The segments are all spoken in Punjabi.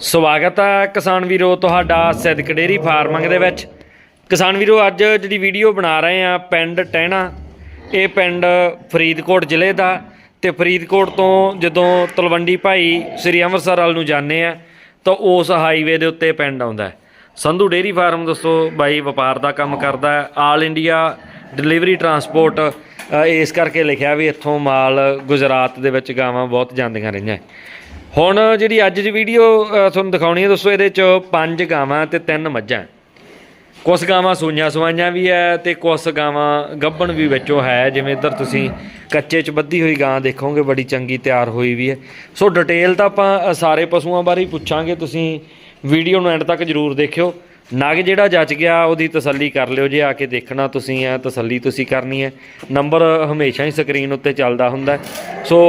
ਸਵਾਗਤ ਹੈ ਕਿਸਾਨ ਵੀਰੋ ਤੁਹਾਡਾ ਸਿੱਧਕ ਡੇਰੀ ਫਾਰਮਿੰਗ ਦੇ ਵਿੱਚ। ਕਿਸਾਨ ਵੀਰੋ, ਅੱਜ ਜਿਹੜੀ ਵੀਡੀਓ ਬਣਾ ਰਹੇ ਆ ਪਿੰਡ ਟਹਿਣਾ, ਇਹ ਪਿੰਡ ਫਰੀਦਕੋਟ ਜ਼ਿਲ੍ਹੇ ਦਾ ਤੇ ਫਰੀਦਕੋਟ ਤੋਂ ਜਦੋਂ ਤਲਵੰਡੀ ਭਾਈ ਸ੍ਰੀ ਅੰਮ੍ਰਿਤਸਰ ਵਾਲ ਨੂੰ ਜਾਂਦੇ ਆ, ਤਾਂ ਉਸ ਹਾਈਵੇ ਦੇ ਉੱਤੇ ਪਿੰਡ ਆਉਂਦਾ ਸੰਧੂ ਡੇਰੀ ਫਾਰਮ ਦੋਸਤੋ ਬਾਈ, ਵਪਾਰ ਦਾ ਕੰਮ ਕਰਦਾ ਆਲ ਇੰਡੀਆ ਡਿਲੀਵਰੀ ਟਰਾਂਸਪੋਰਟ ਇਸ ਕਰਕੇ ਲਿਖਿਆ ਵੀ ਇੱਥੋਂ ਮਾਲ ਗੁਜਰਾਤ ਦੇ ਵਿੱਚ ਗਾਵਾਂ ਬਹੁਤ ਜਾਂਦੀਆਂ ਰਹੀਆਂ। ਹੁਣ ਜਿਹੜੀ ਅੱਜ ਦੀ ਵੀਡੀਓ ਤੁਹਾਨੂੰ ਦਿਖਾਉਣੀ ਹੈ ਦੋਸਤੋ, ਇਹਦੇ ਚ ਪੰਜ ਗਾਵਾਂ ਤੇ ਤਿੰਨ ਮੱਝਾਂ। ਕੁਝ ਗਾਵਾਂ ਸੂਈਆਂ ਸਵਾਈਆਂ ਵੀ ਹੈ ਤੇ ਕੁਝ ਗਾਵਾਂ ਗੱਭਣ ਵੀ ਵਿੱਚੋਂ ਹੈ। ਜਿਵੇਂ ਇੱਧਰ ਤੁਸੀਂ ਕੱਚੇ ਚ ਬੱਧੀ ਹੋਈ ਗਾਂ ਦੇਖੋਗੇ, ਬੜੀ ਚੰਗੀ ਤਿਆਰ ਹੋਈ ਵੀ ਹੈ ਸੋ ਡਿਟੇਲ ਤਾਂ ਆਪਾਂ ਸਾਰੇ ਪਸ਼ੂਆਂ ਬਾਰੇ ਪੁੱਛਾਂਗੇ। ਤੁਸੀਂ ਵੀਡੀਓ ਨੂੰ ਐਂਡ ਤੱਕ ਜਰੂਰ ਦੇਖਿਓ। ਨਗ ਜਿਹੜਾ ਜੱਜ ਗਿਆ, ਉਹਦੀ ਤਸੱਲੀ ਕਰ ਲਿਓ, ਜੇ ਆ ਕੇ ਦੇਖਣਾ ਤੁਸੀਂ ਆ, ਤਸੱਲੀ ਤੁਸੀਂ ਕਰਨੀ ਹੈ। ਨੰਬਰ ਹਮੇਸ਼ਾ ਹੀ ਸਕਰੀਨ ਉੱਤੇ ਚੱਲਦਾ ਹੁੰਦਾ ਸੋ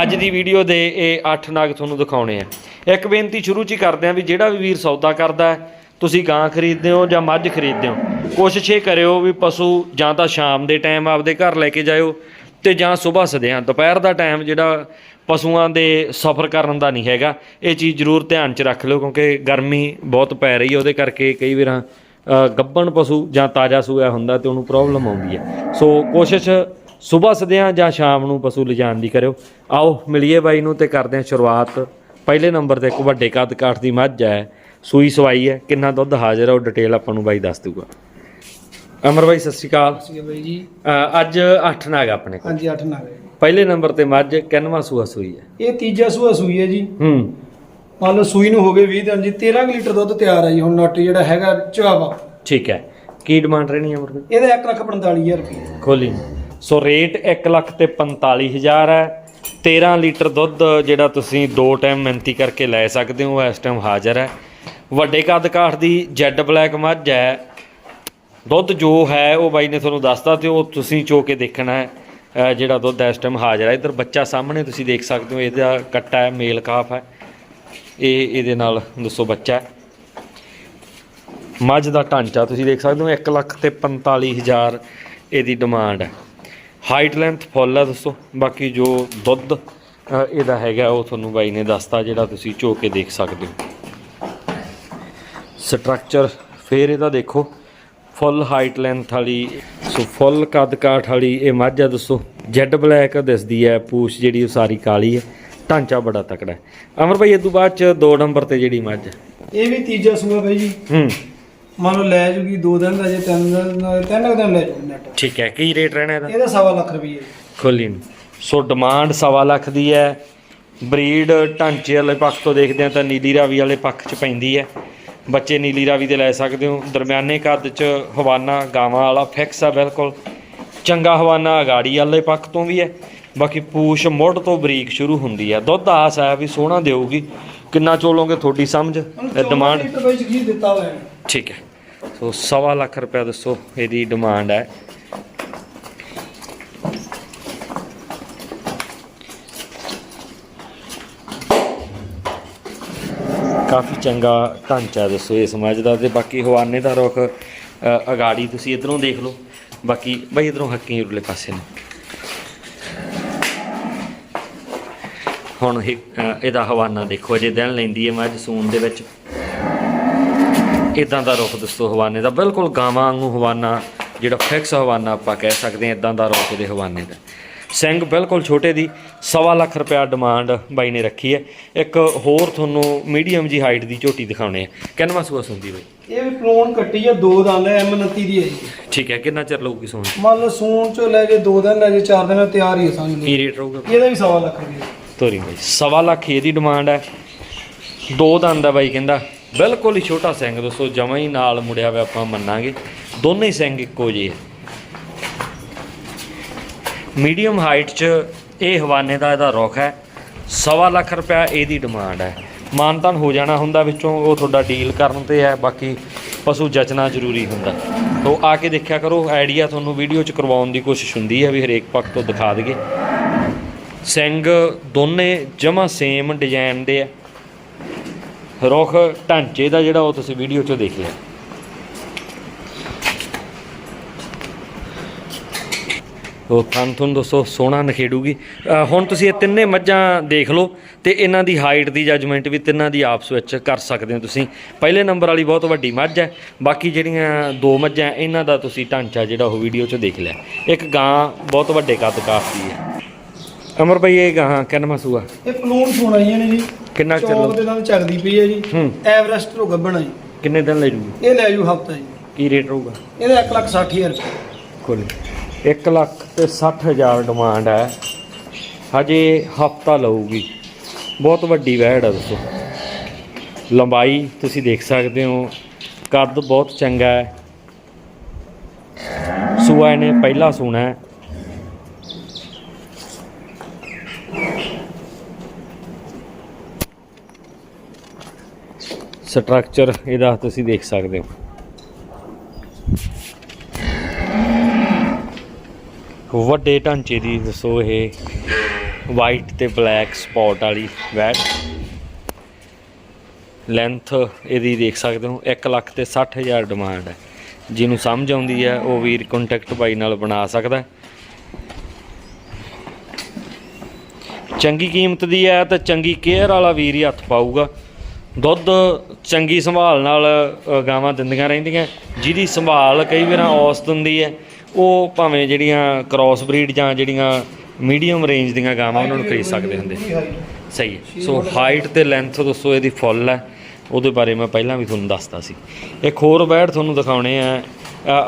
ਅੱਜ ਦੀ ਵੀਡੀਓ ਦੇ ਇਹ 8 ਨਗ ਤੁਹਾਨੂੰ ਦਿਖਾਉਣੇ ਆ। ਇੱਕ ਬੇਨਤੀ ਸ਼ੁਰੂ ਚ ਹੀ ਕਰਦੇ ਆ ਵੀ ਜਿਹੜਾ ਵੀ ਵੀਰ ਸੌਦਾ ਕਰਦਾ ਤੁਸੀਂ ਗਾਂ ਖਰੀਦਦੇ ਹੋ ਜਾਂ ਮੱਝ ਖਰੀਦਦੇ ਹੋ, ਕੋਸ਼ਿਸ਼ ਇਹ ਕਰਿਓ ਵੀ ਪਸ਼ੂ ਜਾਂ ਤਾਂ ਸ਼ਾਮ ਦੇ ਟਾਈਮ ਆਪਦੇ ਘਰ ਲੈ ਕੇ ਜਾਇਓ ਤੇ ਜਾਂ ਸਵੇਰ ਸਦਿਆਂ, ਦੁਪਹਿਰ ਦਾ ਟਾਈਮ ਜਿਹੜਾ ਪਸ਼ੂਆਂ ਦੇ ਸਫ਼ਰ ਕਰਨ ਦਾ ਨਹੀਂ ਹੈਗਾ। ਇਹ ਚੀਜ਼ ਜ਼ਰੂਰ ਧਿਆਨ 'ਚ ਰੱਖ ਲਿਓ ਕਿਉਂਕਿ ਗਰਮੀ ਬਹੁਤ ਪੈ ਰਹੀ ਹੈ ਉਹਦੇ ਕਰਕੇ ਕਈ ਵਾਰਾਂ ਅ, ਗੱਭਣ ਪਸ਼ੂ ਜਾਂ ਤਾਜ਼ਾ ਸੂਆ ਹੁੰਦਾ ਤੇ ਉਹਨੂੰ ਪ੍ਰੋਬਲਮ ਆਉਂਦੀ ਹੈ ਸੋ ਕੋਸ਼ਿਸ਼ ਸਵੇਰ ਸਦਿਆਂ ਜਾਂ ਸ਼ਾਮ ਨੂੰ ਪਸ਼ੂ ਲਿਜਾਣ ਦੀ ਕਰਿਓ। ਆਓ ਮਿਲੀਏ ਬਾਈ ਨੂੰ ਤੇ ਕਰਦੇ ਹਾਂ ਸ਼ੁਰੂਆਤ। ਪਹਿਲੇ ਨੰਬਰ ਤੇ ਇੱਕ ਵੱਡੇ ਕੱਦ ਕਾਠ ਦੀ ਮੱਝ ਹੈ ਸੂਈ ਸਵਾਈ ਹੈ ਕਿੰਨਾ ਦੁੱਧ ਹਾਜ਼ਰ ਹੈ ਉਹ ਡਿਟੇਲ ਆਪਾਂ ਨੂੰ ਬਾਈ ਦੱਸ ਦੂਗਾ ਅਮਰ ਬਾਈ ਸਤਿ ਸ਼੍ਰੀ ਅਕਾਲ। ਸੀ ਬਾਈ ਜੀ। ਅੱਜ 8 ਨਾਗ ਆਪਣੇ ਕੋਲ। ਹਾਂਜੀ 8 ਨਾਗ। ਪਹਿਲੇ ਨੰਬਰ ਤੇ ਮੱਝ ਕਿੰਨਵਾਂ ਸੂਆ ਸੂਈ ਹੈ? ਇਹ ਤੀਜਾ ਸੂਆ ਸੂਈ ਹੈ ਜੀ। ਹੂੰ। ਮੰਨ ਲਓ ਸੂਈ ਨੂੰ ਹੋ ਗਏ 20 ਦਿਨ ਜੀ 13 ਕੁ ਲੀਟਰ ਦੁੱਧ ਤਿਆਰ ਹੈ ਜੀ ਹੁਣ ਨੱਟ ਜਿਹੜਾ ਹੈਗਾ ਚਵਾਵਾ ਠੀਕ ਹੈ। ਕੀ ਡਿਮਾਂਡ ਰਹਿਣੀ ਹੈ ਅਮਰ ਇਹਦਾ 1 ਲੱਖ 45000 ਰੁਪਏ। ਖੋਲੀ। ਸੋ ਰੇਟ 1 ਲੱਖ ਤੇ 45000 ਹੈ। 13 ਲੀਟਰ ਦੁੱਧ ਜਿਹੜਾ ਤੁਸੀਂ ਦੋ ਟਾਈਮ ਮਿਹਨਤੀ ਕਰਕੇ ਲੈ ਸਕਦੇ ਹੋ ਇਸ ਟਾਈਮ ਹਾਜ਼ਰ ਹੈ। ਵੱਡੇ ਕੱਦ ਕਾਠ ਦੀ ਜੈਡ ਬਲੈਕ ਮੱਝ ਹੈ। ਦੁੱਧ ਜੋ ਹੈ ਉਹ ਬਾਈ ਨੇ ਤੁਹਾਨੂੰ ਦੱਸਤਾ ਤੇ ਉਹ ਤੁਸੀਂ ਚੋ ਕੇ ਦੇਖਣਾ ਹੈ। ਜਿਹੜਾ ਦੁੱਧ ਇਸ ਟਾਈਮ ਹਾਜ਼ਰ ਹੈ। ਇੱਧਰ ਬੱਚਾ ਸਾਹਮਣੇ ਤੁਸੀਂ ਦੇਖ ਸਕਦੇ ਹੋ, ਇਹਦਾ ਕੱਟਾ ਹੈ, ਮੇਲ ਕਾਫ ਹੈ। ਇਹ ਇਹਦੇ ਨਾਲ ਦੱਸੋ ਬੱਚਾ ਹੈ। ਮੱਝ ਦਾ ਢਾਂਚਾ ਤੁਸੀਂ ਦੇਖ ਸਕਦੇ ਹੋ 1 ਲੱਖ ਤੇ 45000 ਇਹਦੀ ਡਿਮਾਂਡ ਹੈ। ਹਾਈਟ ਲੈਂਥ ਫੁੱਲ ਹੈ ਦੱਸੋ। ਬਾਕੀ ਜੋ ਦੁੱਧ ਇਹਦਾ ਹੈਗਾ, ਉਹ ਤੁਹਾਨੂੰ ਬਾਈ ਨੇ ਦੱਸਤਾ, ਜਿਹੜਾ ਤੁਸੀਂ ਝੋ ਕੇ ਦੇਖ ਸਕਦੇ ਹੋ। ਸਟਰਕਚਰ ਫੇਰ ਇਹਦਾ ਦੇਖੋ ਫੁੱਲ ਹਾਈਟ ਲੈਂਥ ਵਾਲੀ ਸੋ ਫੁੱਲ ਕੱਦ ਕਾਠ ਵਾਲੀ ਇਹ ਮੱਝ ਆ ਦੋਸਤੋ ਜੈਡ ਬਲੈਕ ਦਿਸਦੀ ਹੈ ਪੂਛ ਜਿਹੜੀ ਉਹ ਸਾਰੀ ਕਾਲੀ ਹੈ ਢਾਂਚਾ ਬੜਾ ਤਕੜਾ ਹੈ। ਅਮਰ ਭਾਈ ਇਹ ਤੋਂ ਬਾਅਦ ਚ ਦੋ ਨੰਬਰ ਤੇ ਜਿਹੜੀ ਮੱਝ। ਇਹ ਵੀ ਤੀਜਾ ਸੂਆ ਬਾਈ ਜੀ। ਹੂੰ। ਮੰਨ ਲਓ ਲੈ ਜੂਗੀ 2 ਦਿਨ ਦਾ ਜੇ 3 ਦਿਨ ਦਾ ਤਿੰਨ ਕੁ ਦਿਨ ਲੈ ਜੂਗੀ ਨੈਟ ਠੀਕ ਹੈ ਕੀ ਰੇਟ ਰਹਿਣਾ ਇਹਦਾ? ਇਹਦਾ ਸਵਾ ਲੱਖ ਰੁਪਏ ਖੋਲੀ ਨੂੰ। ਸੋ ਡਿਮਾਂਡ ਸਵਾ ਲੱਖ ਦੀ ਹੈ। ਬਰੀਡ ਢਾਂਚੇ ਵਾਲੇ ਪੱਖ ਤੋਂ ਦੇਖਦੇ ਆ ਤਾਂ ਨੀਲੀ ਰਾਵੀ ਵਾਲੇ ਪੱਖ 'ਚ ਪੈਂਦੀ ਹੈ। ਬੱਚੇ ਨੀਲੀ ਰਾਵੀ ਦੇ ਲੈ ਸਕਦੇ ਹੋ। ਦਰਮਿਆਨੇ ਕੱਦ 'ਚ ਹਵਾਨਾ ਗਾਵਾਂ ਵਾਲਾ ਫਿਕਸ ਆ ਬਿਲਕੁਲ। ਚੰਗਾ ਹਵਾਨਾ ਅਗਾੜੀ ਵਾਲੇ ਪੱਖ ਤੋਂ ਵੀ ਹੈ। ਬਾਕੀ ਪੂਛ ਮੁੱਢ ਤੋਂ ਬਰੀਕ ਸ਼ੁਰੂ ਹੁੰਦੀ ਹੈ। ਦੁੱਧ ਆਸ ਹੈ ਵੀ ਸੋਹਣਾ ਦੇਊਗੀ। ਕਿੰਨਾ ਚੋਲੋਗੇ ਤੁਹਾਡੀ ਸਮਝ? ਇਹ ਡਿਮਾਂਡ ਠੀਕ ਹੈ। ਸੋ ਸਵਾ ਲੱਖ ਰੁਪਏ ਦੱਸੋ ਇਹਦੀ ਡਿਮਾਂਡ ਹੈ। ਕਾਫੀ ਚੰਗਾ ਢਾਂਚਾ ਦੱਸੋ ਇਸ ਮੱਝ ਦਾ ਤੇ ਬਾਕੀ ਹਵਾਨੇ ਦਾ ਰੁੱਖ ਅਗਾੜੀ ਤੁਸੀਂ ਇਧਰੋਂ ਦੇਖ ਲਓ। ਬਾਕੀ ਬਈ ਇਧਰੋਂ ਹੱਕੀ ਉਰਲੇ ਪਾਸੇ ਨੇ। ਹੁਣ ਇਹ, ਇਹਦਾ ਹਵਾਨਾ ਦੇਖੋ ਜੇ ਦਿਨ ਲੈਂਦੀ ਹੈ ਮੱਝ ਸੂਨ ਦੇ ਵਿੱਚ। ਇਦਾਂ ਦਾ ਰੁੱਖ ਦੱਸੋ ਹਵਾਨੇ ਦਾ। ਬਿਲਕੁਲ ਗਾਵਾਂ ਵਾਂਗੂ ਹਵਾਨਾ ਜਿਹੜਾ ਫਿਕਸ ਹਵਾਨਾ ਆਪਾਂ ਕਹਿ ਸਕਦੇ ਹਾਂ ਇਦਾਂ ਦਾ ਰੁੱਖ ਦੇ ਹਵਾਨੇ ਦਾ। ਸਿੰਘ ਬਿਲਕੁਲ ਛੋਟੇ ਦੀ ਸਵਾ ਲੱਖ ਰੁਪਿਆ ਡਿਮਾਂਡ ਬਾਈ ਨੇ ਰੱਖੀ ਹੈ। ਇੱਕ ਹੋਰ ਤੁਹਾਨੂੰ ਮੀਡੀਅਮ ਜੀ ਹਾਈਟ ਦੀ ਝੋਟੀ ਦਿਖਾਉਣੇ ਆ। ਕਿੰਨਵਾਂ ਸੂਆ ਸੁੰਦੀ ਬਾਈ? ਇਹ ਵੀ ਕਲੋਨ ਕੱਟੀ ਆ ਦੋ ਦੰਦ ਹੈ ਐਮ 29 ਦੀ ਹੈ ਜੀ। ਠੀਕ ਹੈ ਕਿੰਨਾ ਚਿਰ ਲਊਗੀ ਸੂਣ? ਮੰਨ ਲਓ ਸੂਣ ਚੋਂ ਲੈ ਕੇ 2 ਦਿਨ ਲੈ ਜੇ 4 ਦਿਨ ਤਿਆਰ ਹੀ ਹੈ ਸਮਝ ਲਓ ਕੀ ਰੇਟ ਰਹੂਗਾ? ਇਹਦਾ ਵੀ ਸਵਾ ਲੱਖ ਰੁਪਏ ਤੋਰੀ ਬਾਈ ਸਵਾ ਲੱਖ ਇਹਦੀ ਡਿਮਾਂਡ ਹੈ। ਦੋ ਦੰਦ ਆ ਬਾਈ ਕਹਿੰਦਾ। ਬਿਲਕੁਲ ਹੀ ਛੋਟਾ ਸਿੰਘ ਦੋਸਤੋ ਜਮਾਂ ਹੀ ਨਾਲ ਮੁੜਿਆ ਹੋਇਆ ਆਪਾਂ ਮੰਨਾਂਗੇ। ਦੋਨੇ ਹੀ ਸਿੰਘ ਇੱਕੋ ਜਿਹੇ ਆ। ਮੀਡੀਅਮ ਹਾਈਟ 'ਚ ਇਹ ਹਵਾਨੇ ਦਾ ਇਹਦਾ ਰੁੱਖ ਹੈ। ਸਵਾ ਲੱਖ ਰੁਪਇਆ ਇਹਦੀ ਡਿਮਾਂਡ ਹੈ। ਮਾਨਤਾਨ ਹੋ ਜਾਣਾ ਹੁੰਦਾ ਵਿੱਚੋਂ, ਉਹ ਤੁਹਾਡਾ ਡੀਲ ਕਰਨ ਤੇ ਹੈ, ਬਾਕੀ ਪਸ਼ੂ ਜਚਣਾ ਜ਼ਰੂਰੀ ਹੁੰਦਾ। ਤੋ ਆ ਕੇ ਦੇਖਿਆ ਕਰੋ, ਆਈਡੀਆ ਤੁਹਾਨੂੰ ਵੀਡੀਓ 'ਚ ਕਰਵਾਉਣ ਦੀ ਕੋਸ਼ਿਸ਼ ਹੁੰਦੀ ਹੈ ਵੀ ਹਰੇਕ ਪੱਖ ਤੋਂ ਦਿਖਾ ਦਈਏ। ਸਿੰਘ ਦੋਨੇ ਜਮਾ ਸੇਮ ਡਿਜ਼ਾਈਨ ਦੇ ਆ। ਰੁੱਖ ਢਾਂਚੇ ਦਾ ਜਿਹੜਾ ਉਹ ਤੁਸੀਂ ਵੀਡੀਓ 'ਚੋਂ ਦੇਖ ਉਹ ਥਣ ਤੁਹਾਨੂੰ ਦੱਸੋ ਸੋਹਣਾ ਨਖੇੜੂਗੀ। ਹੁਣ ਤੁਸੀਂ ਇਹ ਤਿੰਨੇ ਮੱਝਾਂ ਦੇਖ ਲਓ ਤੇ ਇਹਨਾਂ ਦੀ ਹਾਈਟ ਦੀ ਜਜਮੈਂਟ ਵੀ ਤਿੰਨਾਂ ਦੀ ਆਪਸ ਵਿੱਚ ਕਰ ਸਕਦੇ ਹੋ ਤੁਸੀਂ। ਪਹਿਲੇ ਨੰਬਰ ਵਾਲੀ ਬਹੁਤ ਵੱਡੀ ਮੱਝ ਹੈ ਬਾਕੀ ਜਿਹੜੀਆਂ ਦੋ ਮੱਝਾਂ ਇਹਨਾਂ ਦਾ ਤੁਸੀਂ ਢਾਂਚਾ ਜਿਹੜਾ ਉਹ ਵੀਡੀਓ 'ਚ ਦੇਖ ਲਿਆ। ਇੱਕ ਗਾਂ ਬਹੁਤ ਵੱਡੇ ਕੱਦ ਕਾਫੀ ਹੈ। ਅਮਰ ਭਾਈ ਇਹ ਗਾਂ ਕਿੰਨਾ ਸੂਆ ਇਹ ਪਲੂਨ ਸੋਣਾ ਜੀ ਇਹਨੇ ਜੀ। ਕਿੰਨਾ ਚੱਲੋ? ਦੇ ਨਾਲ ਚੱਲਦੀ ਪਈ ਹੈ ਜੀ। ਐਵਰੈਸਟ ਤੋਂ ਗੱਬਣਾ ਜੀ। ਕਿੰਨੇ ਦਿਨ ਲੈ ਜੂਗੀ? ਇਹ ਲੈ ਜੂ ਹਫਤਾ ਜੀ। ਕੀ ਰੇਟ ਰਹੂਗਾ? ਇਹਦਾ 1 ਲੱਖ 60 ਹਜ਼ਾਰ ਰੁਪਏ। ਕੋਲ 1 ਲੱਖ ਤੇ 60000 ਡਿਮਾਂਡ ਹੈ। ਹਜੇ ਹਫਤਾ ਲਊਗੀ। ਬਹੁਤ ਵੱਡੀ ਵੈੜ ਹੈ ਦੱਸੋ। ਲੰਬਾਈ ਤੁਸੀਂ ਦੇਖ ਸਕਦੇ ਹੋ। ਕੱਦ ਬਹੁਤ ਚੰਗਾ ਹੈ। ਸੂਆ ਇਹਨੇ ਪਹਿਲਾ ਸੂਣਾ ਹੈ। ਸਟਰਕਚਰ ਇਹਦਾ ਤੁਸੀਂ ਦੇਖ ਸਕਦੇ ਹੋ। ਵੱਡੇ ਢਾਂਚੇ ਦੀ ਦੱਸੋ ਇਹ ਵਾਈਟ ਤੇ ਬਲੈਕ ਸਪੌਟ ਵਾਲੀ ਵੈਟ। ਲੈਂਥ ਇਹਦੀ ਦੇਖ ਸਕਦੇ ਹੋ 1 ਲੱਖ ਤੇ 60000 ਡਿਮਾਂਡ ਹੈ। ਜਿਹਨੂੰ ਸਮਝ ਆਉਂਦੀ ਹੈ, ਉਹ ਵੀਰ ਕੰਟੈਕਟ ਬਾਈ ਨਾਲ ਬਣਾ ਸਕਦਾ ਚੰਗੀ ਕੀਮਤ ਦੀ ਹੈ ਤਾਂ ਚੰਗੀ ਕੇਅਰ ਵਾਲਾ ਵੀਰ ਹੀ ਹੱਥ ਪਾਊਗਾ। ਦੁੱਧ ਚੰਗੀ ਸੰਭਾਲ ਨਾਲ ਗਾਵਾਂ ਦਿੰਦੀਆਂ ਰਹਿੰਦੀਆਂ। ਜਿਹਦੀ ਸੰਭਾਲ ਕਈ ਵਾਰਾਂ ਔਸਤ ਹੁੰਦੀ ਹੈ ਉਹ ਭਾਵੇਂ ਜਿਹੜੀਆਂ ਕ੍ਰਾਸ ਬਰੀਡ ਜਾਂ ਜਿਹੜੀਆਂ ਮੀਡੀਅਮ ਰੇਂਜ ਦੀਆਂ ਗਾਵਾਂ ਉਹਨਾਂ ਨੂੰ ਖਰੀਦ ਸਕਦੇ ਹੁੰਦੇ। ਸਹੀ ਹੈ। ਸੋ ਹਾਈਟ ਤੇ ਲੈਂਥ ਦੱਸੋ ਇਹਦੀ ਫੁੱਲ ਹੈ। ਉਹਦੇ ਬਾਰੇ ਮੈਂ ਪਹਿਲਾਂ ਵੀ ਤੁਹਾਨੂੰ ਦੱਸਤਾ ਸੀ। ਇੱਕ ਹੋਰ ਬੈਡ ਤੁਹਾਨੂੰ ਦਿਖਾਉਣੇ ਆ।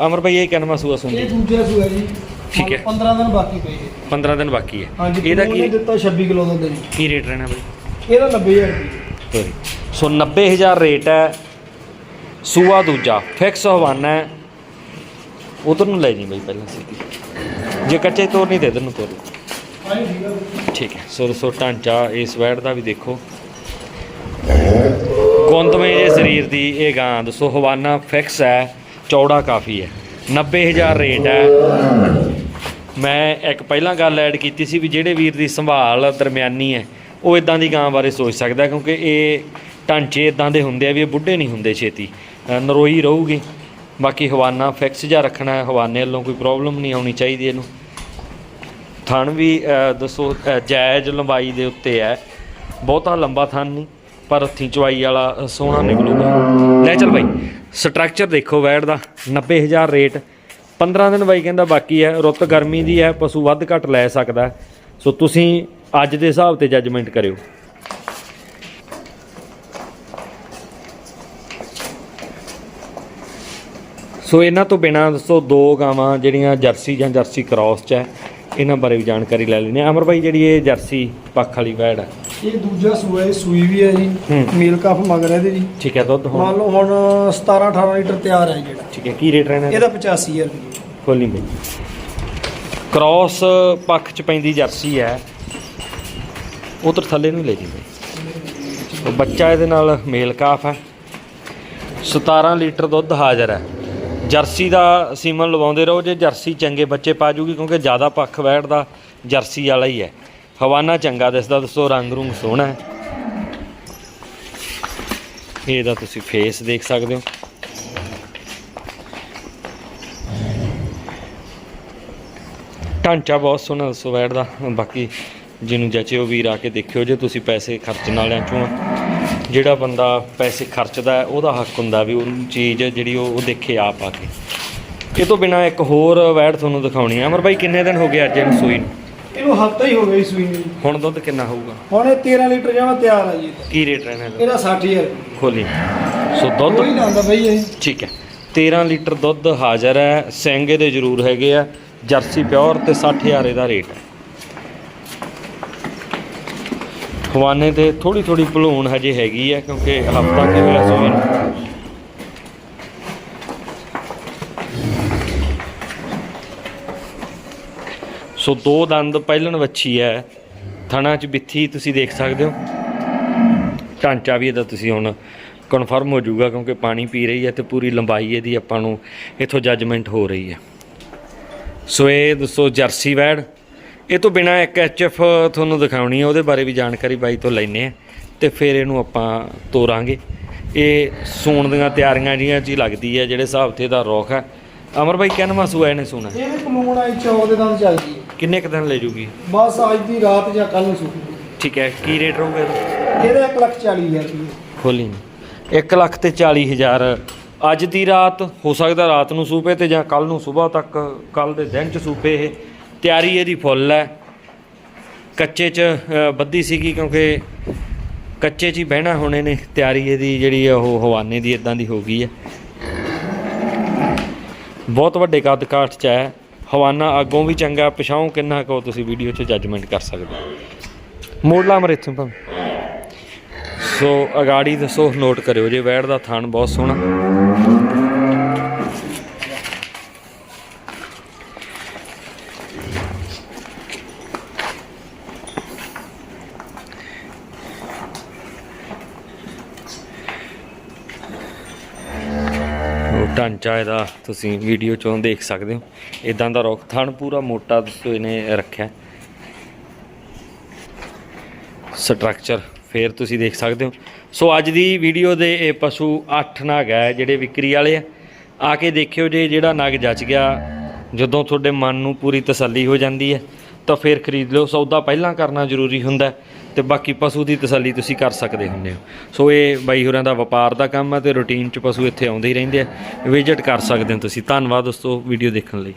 ਅਮਰ ਭਾਈ ਇਹ ਕਿੰਨਵਾਂ ਸੂਆ ਇਹ ਸੁਣਦੀ ਦੂਜਾ ਸੂਆ ਜੀ। ਠੀਕ ਹੈ। 15 ਦਿਨ ਬਾਕੀ ਪਏ ਜੀ 15 ਦਿਨ ਬਾਕੀ ਹੈ। ਇਹਦਾ ਕੀ ਦਿੱਤਾ 26 ਕਿਲੋ ਦਾ ਜੀ। ਕੀ ਰੇਟ ਰਹਿਣਾ ਬਾਈ? ਇਹਦਾ 90000 ਰੁਪਏ। ਸੋਰੀ ਸੋ 90000 ਰੇਟ ਹੈ। ਸੂਆ ਦੂਜਾ ਫਿਕਸ ਹਵਾਨਾ ਹੈ। ਉਧਰ ਨੂੰ ਲੈ ਜੀ ਬਈ ਪਹਿਲਾਂ ਸਿੱਧੀ। ਜੇ ਕੱਚੇ ਤੋਰ ਨਹੀਂ ਤੇ ਇਧਰ ਨੂੰ ਤੋਰ। ਠੀਕ ਹੈ ਠੀਕ ਸੋ ਸੋ ਢਾਂਚਾ ਇਸ ਵੈੜ ਦਾ ਵੀ ਦੇਖੋ। ਗੁੰਦਵੇਂ ਜੇ ਸਰੀਰ ਦੀ ਇਹ ਗਾਂ ਦੱਸੋ, ਹਵਾਨਾ ਫਿਕਸ ਹੈ, ਚੌੜਾ ਕਾਫੀ ਹੈ। 90000 ਰੇਟ ਹੈ। ਮੈਂ ਇੱਕ ਪਹਿਲਾਂ ਗੱਲ ਐਡ ਕੀਤੀ ਸੀ ਵੀ ਜਿਹੜੇ ਵੀਰ ਦੀ ਸੰਭਾਲ ਦਰਮਿਆਨੀ ਹੈ, ਉਹ ਇਦਾਂ ਦੀ ਗਾਂ ਬਾਰੇ ਸੋਚ ਸਕਦਾ ਕਿਉਂਕਿ ਇਹ ਢਾਂਚੇ ਇਦਾਂ ਦੇ ਹੁੰਦੇ ਆ ਵੀ ਇਹ ਬੁੱਢੇ ਨਹੀਂ ਹੁੰਦੇ ਛੇਤੀ। ਨਰੋਈ ਰਹੂਗੀ। ਬਾਕੀ ਹਵਾਨਾ ਫਿਕਸ ਜਿਹਾ ਰੱਖਣਾ ਹੈ, ਹਵਾਨੇ ਵੱਲੋਂ ਕੋਈ ਪ੍ਰੋਬਲਮ ਨਹੀਂ ਆਉਣੀ ਚਾਹੀਦੀ ਇਹਨੂੰ। ਥਣ ਵੀ ਦੱਸੋ ਜਾਇਜ਼ ਲੰਬਾਈ ਦੇ ਉੱਤੇ ਹੈ। ਬਹੁਤਾ ਲੰਬਾ ਥਣ ਨਹੀਂ, ਪਰ ਹੱਥੀਂ ਚਵਾਈ ਵਾਲਾ ਸੋਹਣਾ ਨਿਕਲੂਗਾ। ਲੈ ਚੱਲ ਬਾਈ ਸਟਰਕਚਰ ਦੇਖੋ ਵੈੜ ਦਾ 90000 ਰੇਟ 15 ਦਿਨ ਬਾਈ ਕਹਿੰਦਾ ਬਾਕੀ ਹੈ, ਰੁੱਤ ਗਰਮੀ ਦੀ ਹੈ, ਪਸ਼ੂ ਵੱਧ ਘੱਟ ਲੈ ਸਕਦਾ ਸੋ ਤੁਸੀਂ ਅੱਜ ਦੇ ਹਿਸਾਬ ਤੇ ਜੱਜਮੈਂਟ ਕਰਿਓ। ਸੋ ਇਹਨਾਂ ਤੋਂ ਬਿਨਾਂ ਦੱਸੋ ਦੋ ਗਾਵਾਂ ਜਿਹੜੀਆਂ ਜਰਸੀ ਜਾਂ ਜਰਸੀ ਕ੍ਰਾਸ ਚ ਹੈ ਇਹਨਾਂ ਬਾਰੇ ਵੀ ਜਾਣਕਾਰੀ ਲੈ ਲੈਣੀ ਅਮਰ ਭਾਈ ਜਿਹੜੀ ਇਹ ਜਰਸੀ ਪੱਖ ਵਾਲੀ ਵੈੜ ਹੈ। ਇਹ ਦੂਜਾ ਸੂਆ ਇਹ ਸੂਈ ਵੀ ਹੈ ਜੀ। ਹੂੰ। ਮੇਲ ਕਾਫ ਮਗਰ ਇਹਦੇ ਜੀ। ਠੀਕ ਹੈ ਦੁੱਧ ਹੁਣ? ਮੰਨ ਲਓ ਹੁਣ 17 18 ਲੀਟਰ ਤਿਆਰ ਹੈ ਜਿਹੜਾ। ਠੀਕ ਹੈ ਕੀ ਰੇਟ ਰਹਿਣਾ ਇਹਦਾ? 85000 ਰੁਪਏ। ਖੋਲੀ ਬਈ। ਕ੍ਰਾਸ ਪੱਖ ਚ ਪੈਂਦੀ ਜਰਸੀ ਹੈ। ਉਧਰ ਥੱਲੇ ਨੂੰ ਲੈ ਜੀ ਬਈ। ਉਹ ਬੱਚਾ ਇਹਦੇ ਨਾਲ ਮੇਲ ਕਾਫ ਹੈ। 17 ਲੀਟਰ ਦੁੱਧ ਹਾਜ਼ਰ ਹੈ। ਜਰਸੀ ਦਾ ਸੀਮਨ ਲਵਾਉਂਦੇ ਰਹੋ, ਜੇ ਜਰਸੀ ਚੰਗੇ ਬੱਚੇ ਪਾ ਜੂਗੀ, ਕਿਉਂਕਿ ਜ਼ਿਆਦਾ ਪੱਖ ਬੈਠਦਾ, ਜਰਸੀ ਵਾਲਾ ਹੀ ਹੈ। ਹਵਾਨਾ ਚੰਗਾ ਦਿਸਦਾ ਦੋਸਤੋ ਰੰਗ ਰੂੰਗ ਸੋਹਣਾ ਹੈ। ਇਹਦਾ ਤੁਸੀਂ ਫੇਸ ਦੇਖ ਸਕਦੇ ਹੋ। ਢਾਂਚਾ ਬਹੁਤ ਸੋਹਣਾ, ਦੱਸੋ ਬੈਠਦਾ। ਬਾਕੀ ਜਿਹਨੂੰ ਜਚੇ ਉਹ ਵੀਰ ਆ ਕੇ ਦੇਖਿਓ, ਜੇ ਤੁਸੀਂ ਪੈਸੇ ਖਰਚਣ ਵਾਲਿਆਂ ਚੋਂ ਆ। ਜਿਹੜਾ ਬੰਦਾ ਪੈਸੇ ਖਰਚਦਾ ਹੈ, ਉਹਦਾ ਹੱਕ ਹੁੰਦਾ ਵੀ ਉਹ ਚੀਜ਼ ਜਿਹੜੀ ਉਹ ਦੇਖੇ ਆਪ ਆ ਕੇ। ਇਹ ਤੋਂ ਬਿਨਾ ਇੱਕ ਹੋਰ ਵੈੜ ਤੁਹਾਨੂੰ ਦਿਖਾਉਣੀ ਆ। ਅਮਰ ਬਾਈ ਕਿੰਨੇ ਦਿਨ ਹੋ ਗਏ ਅੱਜ ਇਹਨੂੰ ਸੂਈ ਨੂੰ? ਇਹਨੂੰ ਹਫਤਾ ਹੀ ਹੋ ਗਿਆ ਜੀ ਸੂਈ ਨੂੰ। ਹੁਣ ਦੁੱਧ ਕਿੰਨਾ ਹੋਊਗਾ? ਹੁਣ ਇਹ 13 ਲੀਟਰ ਜਾਵਾ ਤਿਆਰ ਹੈ ਜੀ। ਕੀ ਰੇਟ ਰਹਿਣਾ ਇਹਦਾ? ਇਹਦਾ 60000 ਰੁਪਏ ਖੋਲੀ। ਸੋ ਦੁੱਧ ਕੋਈ ਜਾਂਦਾ ਬਈ ਇਹ। ਠੀਕ ਹੈ। 13 ਲੀਟਰ ਦੁੱਧ ਹਾਜ਼ਰ ਹੈ। ਸਿੰਘ ਇਹਦੇ ਜ਼ਰੂਰ ਹੈਗੇ ਆ। ਜਰਸੀ ਪਿਓਰ ਤੇ 60000 ਇਹਦਾ ਰੇਟ ਹੈ। ਖਵਾਨੇ ਤੇ ਥੋੜੀ ਥੋੜੀ ਭਲੂਣ ਹਜੇ ਹੈਗੀ ਹੈ ਕਿਉਂਕਿ ਹਫਤਾ ਕਿ ਹੋਇਆ ਸੋਈ ਨੂੰ। ਸੋ ਦੋ ਦੰਦ ਪਹਿਲਣ ਵੱਛੀ ਹੈ ਥਣਾ ਚ ਬਿੱਥੀ ਤੁਸੀਂ ਦੇਖ ਸਕਦੇ ਹੋ। ਢਾਂਚਾ ਵੀ ਇਹਦਾ ਤੁਸੀਂ ਹੁਣ ਕਨਫਰਮ ਹੋ ਜਾਊਗਾ, ਕਿਉਂਕਿ ਪਾਣੀ ਪੀ ਰਹੀ ਹੈ ਤੇ ਪੂਰੀ ਲੰਬਾਈ ਇਹਦੀ ਆਪਾਂ ਨੂੰ ਇੱਥੋਂ ਜੱਜਮੈਂਟ ਹੋ ਰਹੀ ਹੈ ਸੋ ਇਹ ਦੱਸੋ ਜਰਸੀ ਵੈੜ। ਇਹ ਤੋਂ ਬਿਨਾ ਇੱਕ ਐਚਐਫ ਤੁਹਾਨੂੰ ਦਿਖਾਉਣੀ ਹੈ ਉਹਦੇ ਬਾਰੇ ਵੀ ਜਾਣਕਾਰੀ ਬਾਈ ਤੋਂ ਲੈਣੇ ਆ। ਤੇ ਫਿਰ ਇਹਨੂੰ ਆਪਾਂ ਤੋਰਾਂਗੇ। ਇਹ ਸੂਣ ਦੀਆਂ ਤਿਆਰੀਆਂ ਜੀਆਂ ਹੀ ਲੱਗਦੀ ਹੈ ਜਿਹੜੇ ਹਿਸਾਬ ਤੇ ਇਹਦਾ ਰੁੱਖ ਹੈ ਅਮਰ ਬਾਈ ਕਿੰਨਵਾਂ ਸੂਆ ਇਹਨੇ ਸੂਣਾ? ਇਹਦੇ ਪਲੂਣ ਆਈ ਚੌਕ ਦੇ ਦੰਦ ਚੱਲਦੀ ਹੈ ਕਿੰਨੇ ਕੁ ਦਿਨ ਲੈ ਜੂਗੀ? ਬਸ ਅੱਜ ਦੀ ਰਾਤ ਜਾਂ ਕੱਲ ਨੂੰ ਸੂਈ ਠੀਕ ਹੈ ਕੀ ਰੇਟ ਰਹੂਗਾ ਇਹਦਾ? ਇਹਦਾ 1 ਲੱਖ 40 ਹਜ਼ਾਰ ਖੋਲੀ 1 ਲੱਖ ਤੇ 40 ਹਜ਼ਾਰ। ਅੱਜ ਦੀ ਰਾਤ ਹੋ ਸਕਦਾ ਰਾਤ ਨੂੰ ਸੂਪੇ ਤੇ ਜਾਂ ਕੱਲ ਨੂੰ ਸਵੇਰ ਤੱਕ ਕੱਲ ਦੇ ਦਿਨ ਚ ਸੂਪੇ ਇਹ। ਤਿਆਰੀ ਇਹਦੀ ਫੁੱਲ ਹੈ। ਕੱਚੇ ਚ ਬੱਧੀ ਸੀਗੀ ਕਿਉਂਕਿ ਕੱਚੇ ਚ ਹੀ ਬਹਿਣਾ ਹੋਣੇ ਨੇ। ਤਿਆਰੀ ਇਹਦੀ ਜਿਹੜੀ ਆ ਉਹ ਹਵਾਨੇ ਦੀ ਇਦਾਂ ਦੀ ਹੋ ਗਈ ਹੈ। ਬਹੁਤ ਵੱਡੇ ਕੱਦ ਕਾਠ ਚ ਹੈ। ਹਵਾਨਾ ਅੱਗੋਂ ਵੀ ਚੰਗਾ ਪਿਛਾਉਂ ਕਿੰਨਾ ਕੋ ਤੁਸੀਂ ਵੀਡੀਓ 'ਚ ਜੱਜਮੈਂਟ ਕਰ ਸਕਦੇ ਹੋ। ਮੋੜ ਲਾ ਮਰ ਭਾਵੇਂ। ਸੋ ਅਗਾੜੀ ਦੱਸੋ ਨੋਟ ਕਰਿਓ ਜੇ ਵੈੜ ਦਾ ਥਣ ਬਹੁਤ ਸੋਹਣਾ। ਢਾਂਚਾ ਇਹਦਾ ਤੁਸੀਂ ਵੀਡੀਓ ਚੋਂ ਦੇਖ ਸਕਦੇ ਹੋ। ਇਦਾਂ ਦਾ ਰੁੱਖ ਥਣ ਪੂਰਾ ਮੋਟਾ ਇਹਨੇ ਰੱਖਿਆ। ਸਟਰਕਚਰ ਫੇਰ ਤੁਸੀਂ ਦੇਖ ਸਕਦੇ ਹੋ। ਸੋ ਅੱਜ ਦੀ ਵੀਡੀਓ ਦੇ ਇਹ ਪਸ਼ੂ 8 ਨਗ ਹੈ, ਜਿਹੜੇ ਵਿਕਰੀ ਵਾਲੇ ਆ। ਆ ਕੇ ਦੇਖਿਓ ਜੇ ਜਿਹੜਾ ਨਗ ਜੱਚ ਗਿਆ, ਜਦੋਂ ਤੁਹਾਡੇ ਮਨ ਨੂੰ ਪੂਰੀ ਤਸੱਲੀ ਹੋ ਜਾਂਦੀ ਹੈ, ਤਾਂ ਫੇਰ ਖਰੀਦ ਲਿਓ। ਸੌਦਾ ਪਹਿਲਾਂ ਕਰਨਾ ਜ਼ਰੂਰੀ ਹੁੰਦਾ ਤੇ ਬਾਕੀ ਪਸ਼ੂ ਦੀ ਤਸੱਲੀ ਤੁਸੀਂ ਕਰ ਸਕਦੇ ਹੁੰਦੇ ਹੋ। ਸੋ ਇਹ ਬਾਈ ਹੋਰਾਂ ਦਾ ਵਪਾਰ ਦਾ ਕੰਮ ਹੈ ਤੇ ਰੂਟੀਨ 'ਚ ਪਸ਼ੂ ਇੱਥੇ ਆਉਂਦੇ ਹੀ ਰਹਿੰਦੇ ਆ। ਵਿਜ਼ਿਟ ਕਰ ਸਕਦੇ ਹੋ ਤੁਸੀਂ। ਧੰਨਵਾਦ ਦੋਸਤੋ ਵੀਡੀਓ ਦੇਖਣ ਲਈ।